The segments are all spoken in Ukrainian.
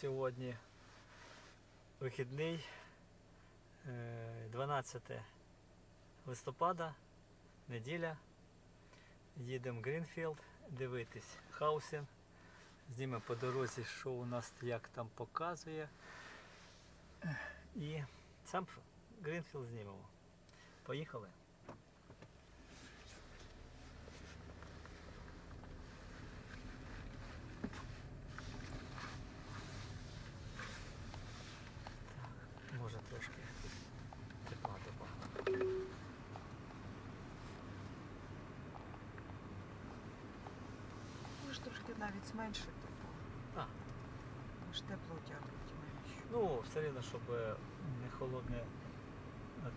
сьогодні вихідний, е, 12 листопада, неділя. Їдемо в Грінфілд дивитись хаусинг. Знімемо по дорозі, що у нас як там показує. І сам Грінфілд знімемо. Поїхали. Так, може трошки тепла добавити. Можеш трошки навіть зменшити, А. бо ж тепло тягнуть менше. Ну, все рівно, щоб е, не холодна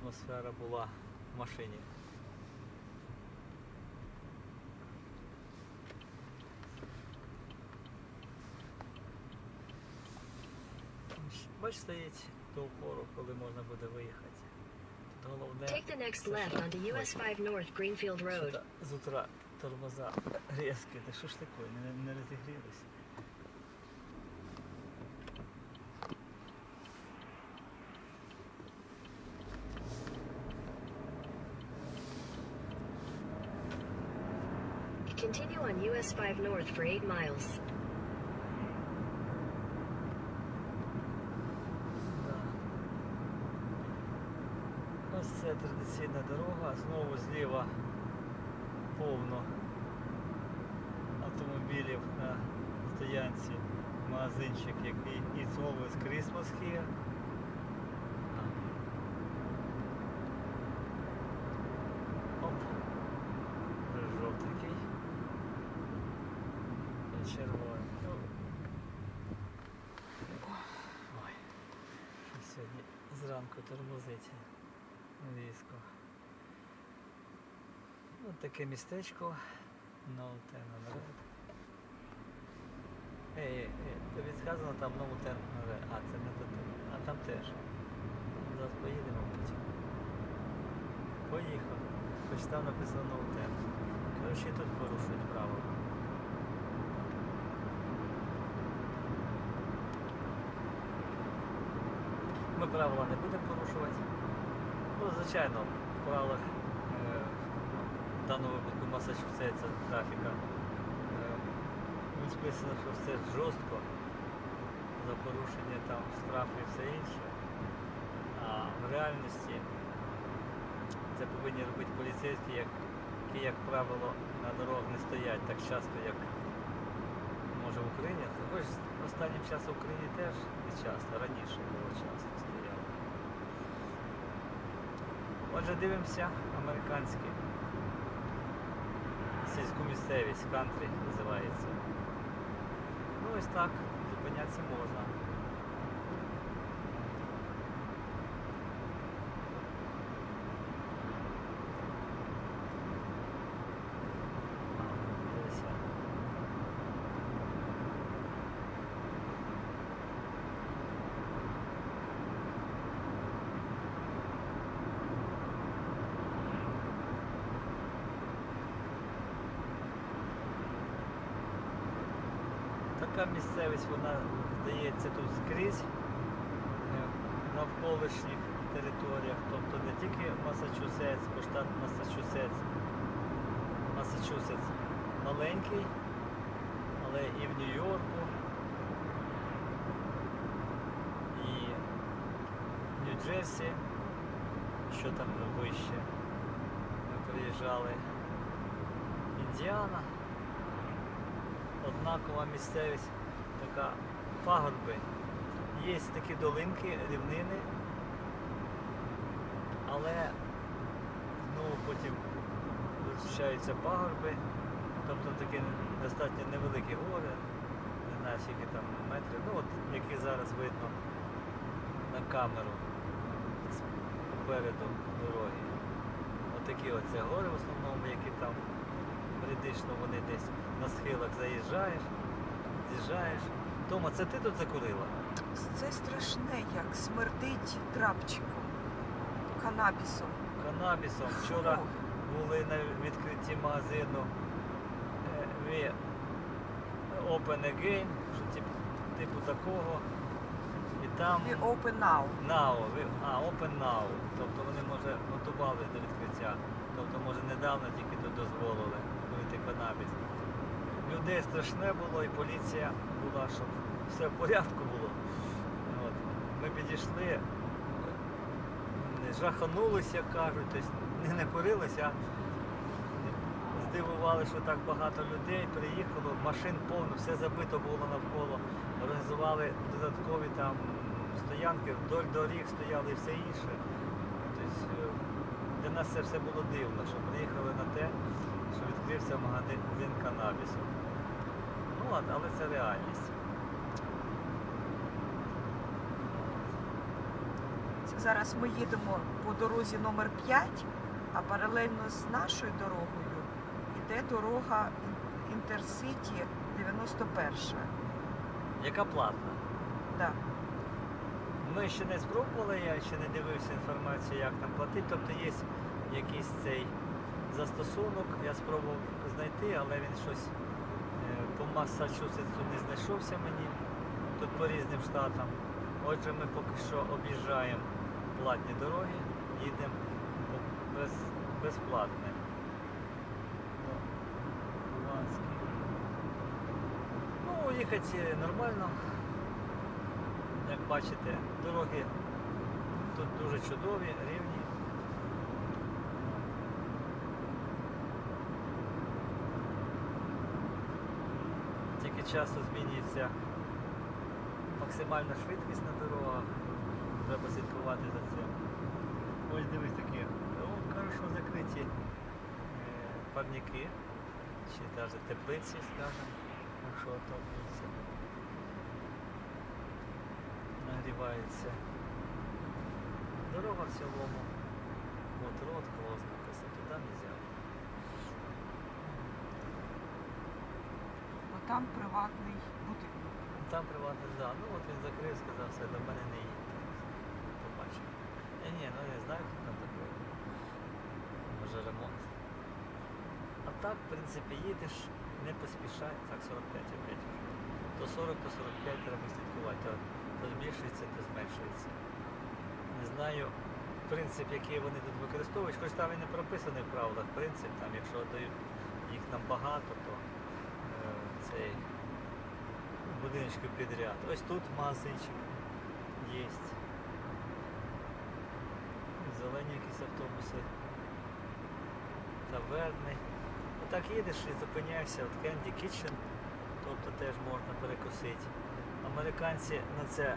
атмосфера була в машині. Бач, стоїть до упору, коли можна буде виїхати. Головне. Take the next left onto US 5 North Greenfield Road. з утра тормоза різкі. Та що ж таке, не, не розігрілись? Continue on US 5 North for 8 miles. Да. Ось це традиційна дорога, знову зліва повно автомобілів на стоянці. Магазинчик, який It's always Christmas here. Оп. Жовтенький. І червоний. Ой. Сьогодні зранку тормозить різко. Ось таке містечко. On Ей, ей, тобі сказано там Red. А, це не до тебе. А там теж. Зараз поїдемо потім. Поїхав. Хоч там написано Ten. Коротше, тут порушують правила. Ми правила не будемо порушувати. Ну, звичайно, в правилах в даному випадку Масачусетса трафіка е, ну, списано, що все жорстко за порушення там штрафи і все інше. А в реальності це повинні робити поліцейські, які, як правило, на дорогах не стоять так часто, як може в Україні. Також останнім часом в Україні теж не часто, раніше було часто стояли. Отже, дивимося американські. Сільську місцевість, кантрі називається. Ну ось так, зупинятися можна. Така місцевість, вона здається тут скрізь е, навколишніх територіях, тобто не тільки Масачусетс, бо штат Масачусетс, Масачусетс маленький, але і в Нью-Йорку, і в Нью-Джерсі, що там вище. Ми приїжджали. Індіана однакова місцевість, така пагорби. Є такі долинки, рівнини, але знову потім зустрічаються пагорби, тобто такі достатньо невеликі гори, не знаю скільки там метрів, ну от які зараз видно на камеру попереду дороги. Отакі оце гори в основному, які там періодично вони десь на схилах заїжджаєш, з'їжджаєш. Тома, це ти тут закурила? Це страшне, як смердить трапчиком, канабісом. Канабісом. Вчора Фу. були на відкритті магазину е, Open Again, що типу, типу такого. І там We open now. now, а, open now. Тобто вони, може, готувалися до відкриття. Тобто, може, недавно тільки тут дозволили курити канабіс. Людей страшне було і поліція була, щоб все в порядку було. От. Ми підійшли, жаханулися, як кажуть, тобто не, курилися, а здивували, що так багато людей приїхало, машин повно, все забито було навколо. Організували додаткові там стоянки, вдоль доріг стояли і все інше. Тобто, е, для нас це все було дивно, що приїхали на те, що відкрився магазин канабісу. Ну але це реальність. Зараз ми їдемо по дорозі номер 5, а паралельно з нашою дорогою йде дорога Ін- Інтерсіті 91. Яка платна? Да. Ми ще не спробували, я ще не дивився інформацію, як там платити. Тобто є якийсь цей застосунок, я спробував знайти, але він щось по Массачусетсу не знайшовся мені, тут по різним штатам. Отже, ми поки що об'їжджаємо платні дороги, їдемо без, безплатне. Ну, Ну, їхати нормально. Як бачите, дороги тут дуже чудові, рівні. Часто змінюється максимальна швидкість на дорогах. Треба слідкувати за цим. Ось дивись такі. О, хорошо закриті е, парніки. Чи навіть теплиці, скажімо, якщо отоплюється. Нагрівається. Дорога в цілому. От рот класно, туди не можна. Бо там приватний будинок. Там приватний, да. Ну от він закрив, сказав, все, до мене не їдь. Побачив. Я ні, ну не знаю, хто там такий. Може ремонт. А так, в принципі, їдеш, не поспішай, так 45 опять. То 40, то 45 треба слідкувати, то, збільшується, то зменшується. Не знаю, принцип, який вони тут використовують, хоч там і не прописаний в правилах принцип, там, якщо дають їх там багато, то е, цей будиночків підряд. Ось тут магазинчик є. Зелені якісь автобуси. Таверни. Отак їдеш і зупиняєшся от Candy Kitchen, тобто теж можна перекусити. Американці на це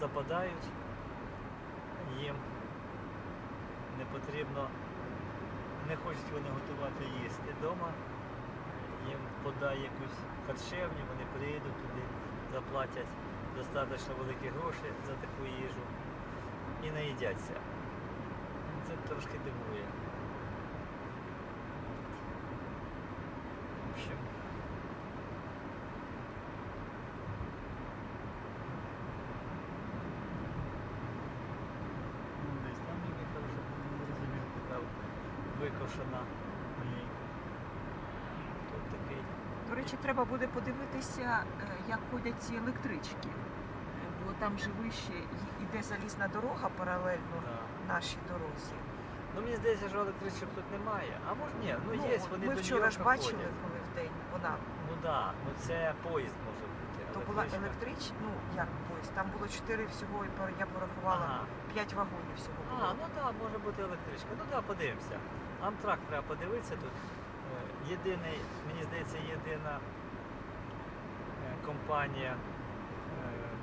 западають, їм не потрібно, не хочуть вони готувати їсти вдома, їм подай якусь харчевню, вони приїдуть туди, заплатять достатньо великі гроші за таку їжу і наїдяться. Це трошки дивує. В общем. Десь там яка хороша, не розумію, така лінійка. Тут такий. Речі, треба буде подивитися, е, як ходять ці електрички. Бо там же вище іде залізна дорога паралельно Да. нашій дорозі. Ну мені здається, що електричок тут немає. А може ні, ну є, вони ми до вчора ж бачили, ходять. коли в день вона Ну так, да, ну це поїзд може бути. то була електрична, ну як поїзд, там було чотири всього, і я порахувала Ага. вагонів всього А, ну так, може бути електричка. Ну так, подивимося. Амтрак треба подивитися тут. Єдиний, мені здається, єдина е, компанія, е,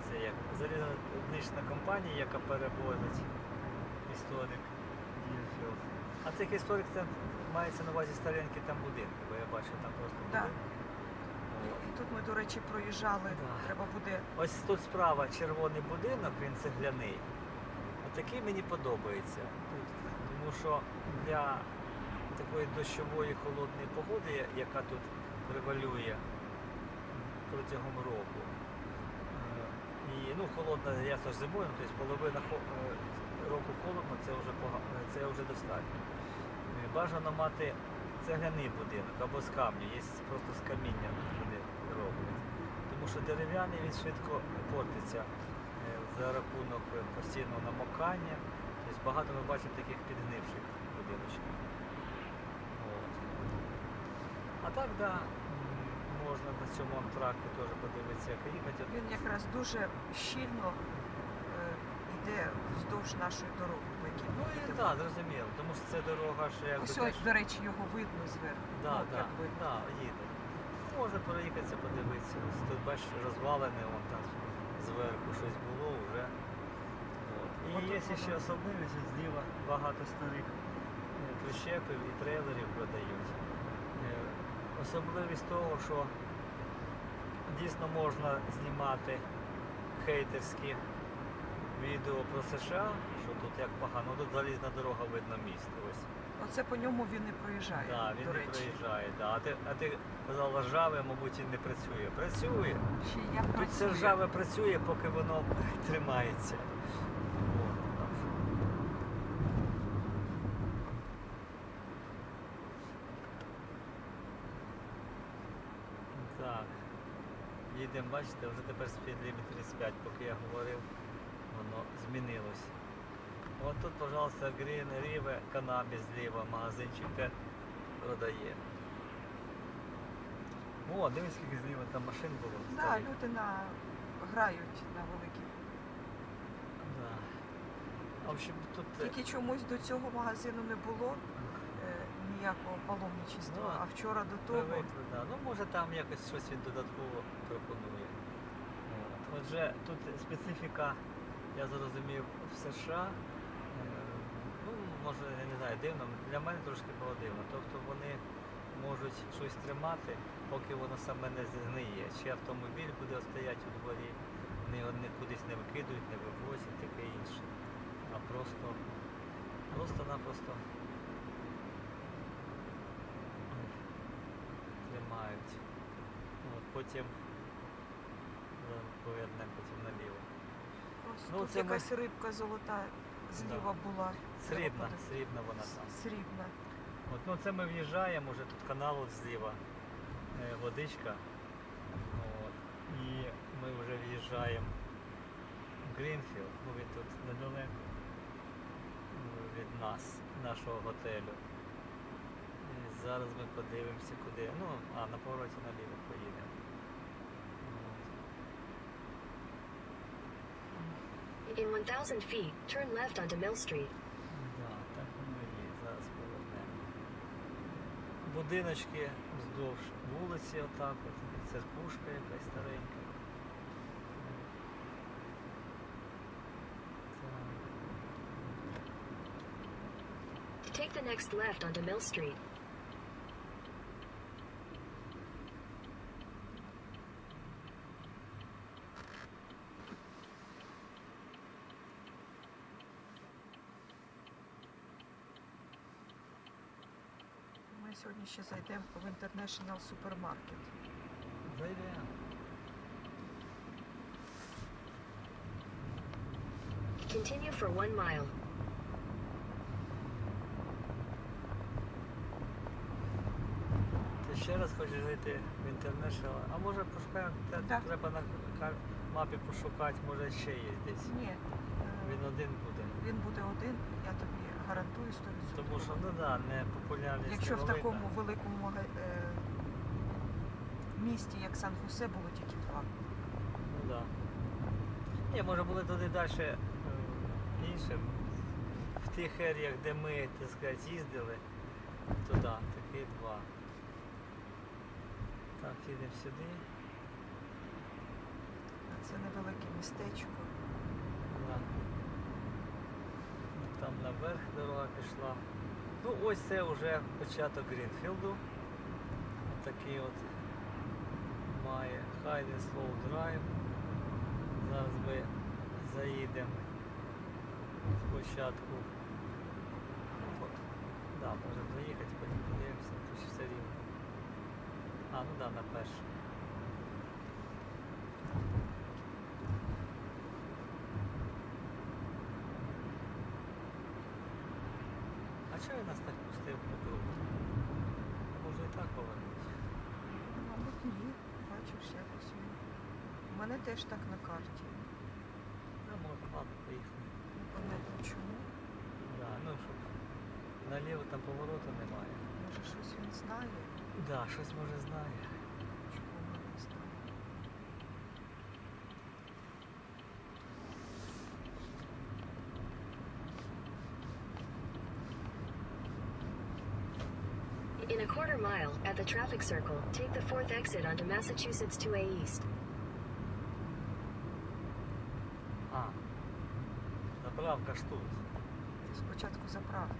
це як залізнична компанія, яка перевозить історик Дірфілд. А цих історик це мається на увазі старенькі там будинки, бо я бачив там просто Да. будинки. І тут ми, до речі, проїжджали. Да. Треба буде Ось тут справа червоний будинок, він цегляний. Отакий мені подобається. Тут, тому що для такої дощової холодної погоди, яка тут превалює протягом року. е, І ну, холодна, ясно зимою, ну, тобто половина е, року холодно, це вже пога- е, це вже достатньо. Е, Бажано мати цегляний будинок або з камню, є просто з каміння вони роблять. Тому що дерев'яний він швидко портиться за рахунок постійного намокання. Тобто багато ми бачимо таких підгнивших будиночків. От. А так, да, можна на цьому антракті теж подивитися, як їхати. Він якраз дуже щільно е, йде вздовж нашої дороги, Ну і так, зрозуміло, тому що це дорога ще як Ось, ось, до речі, його видно зверху. Да, Ну, да, як да, їде. Можна проїхатися, подивитися. Ось Тут бачиш розвалене, вон там зверху щось було вже. От. І Отут є воно. ще особливість, от зліва багато старих е, прищепів і трейлерів продають. Особливість того, що дійсно можна знімати хейтерські відео про США, що тут як погано, тут залізна дорога видно місто. Ось. Оце по ньому він і проїжджає, Да, він до не речі. проїжджає. Да. А ти, а ти казала, ржаве, мабуть, і не працює. Працює. Ще як Тут працює. ржаве працює, поки воно тримається. От, так що. Так. Їдемо, бачите, вже тепер спідліміт 35, поки я говорив, воно змінилось. От тут, пожалуйста, Green River, канабіс зліва, магазинчик де продає. О, дивись, скільки зліва там машин було. Да, люди на... грають на великій. Да. В общем, тут е, Тільки чомусь до цього магазину не було е, ніякого паломничества, Ну, а вчора до того. привикли, да. Ну, може там якось щось він додатково пропонує. От. Отже, тут специфіка, я зрозумів, в США. е, Ну, може, я не знаю, дивно. Для мене трошки було дивно. Тобто вони можуть щось тримати, поки воно саме не згниє. Чи автомобіль буде стояти у дворі, вони кудись не викидують, не вивозять, таке інше. А просто, просто-напросто тримають. От, потім повернемо потім наліво. Ось Ну, тут це ми- якась рибка золота зліва була. Срібна, срібна вона там. Срібна. От, ну це ми в'їжджаємо, вже тут канал от зліва, е, водичка. От, і ми вже в'їжджаємо в Грінфілд, ну він тут недалеко е, від нас, нашого готелю. І зараз ми подивимося куди. Ну, а на повороті наліво поїдемо. От. In 1,000 feet, turn left onto Mill Street. Да, так воно і є. Зараз повернемо. Будиночки вздовж вулиці, отак от. І Церквушка якась старенька. Так. Take the next left onto Mill Street. Ми сьогодні ще зайдемо в International. Зайдемо. Continue for one mile. Ти ще раз хочеш жити в International, а може пошукаємо, Так. треба на кар- мапі пошукати, може ще є десь. Ні, е, Він один буде. він буде один, я тобі гарантую 100%. Тому що, ну да, не популярність Якщо в такому великому е, місті, як Сан-Хосе, було тільки два. Ну да. Ні, може були туди далі е, інше. В тих еріях, де ми, так сказати, їздили, туди, такі два. Так, їдемо сюди. Це невелике містечко. Да. Там наверх дорога пішла. Ну ось це вже початок Грінфілду. Такий от має Хайден Slow Drive. Зараз ми заїдемо спочатку. От. Да, можемо заїхати, потім подивимося, тут все рівно. А, ну да, на перший. А чого він нас так пустив по? Може і так повернути? Мабуть, ні. Бачиш, якось він мене теж так на карті. Ну, може, ладно, поїхали. Непонятно чому. Да, ну, щоб наліво там повороту немає. Може щось він знає, Да, щось може знає. In a quarter mile, at the traffic circle, take the fourth exit onto Massachusetts 2A East. А, заправка ж тут. Ти спочатку заправку,